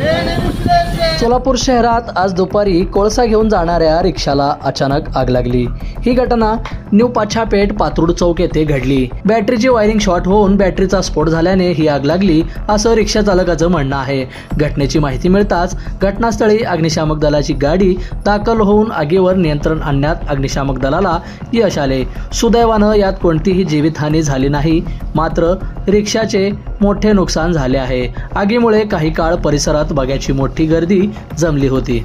Eğlenin sürekli. Solapur शहरात आज दुपारी कोळसा घेऊन जाणाऱ्या रिक्षाला अचानक आग लागली. ही घटना न्यू पाछापेठ पात्रूड चौक येथे घडली. बॅटरीची वायरिंग शॉर्ट होऊन बॅटरीचा स्फोट झाल्याने ही आग लागली असं रिक्षा चालकाचं म्हणणं आहे. घटनेची माहिती मिळताच घटनास्थळी अग्निशामक दलाची गाडी दाखल होऊन आगीवर नियंत्रण आणण्यात अग्निशामक दलाला यश आले. सुदैवानं यात कोणतीही जीवितहानी झाली नाही मात्र रिक्षाचे मोठे नुकसान झाले आहे. आगीमुळे काही काळ परिसरात बघ्याची मोठी गर्दी जमली होती।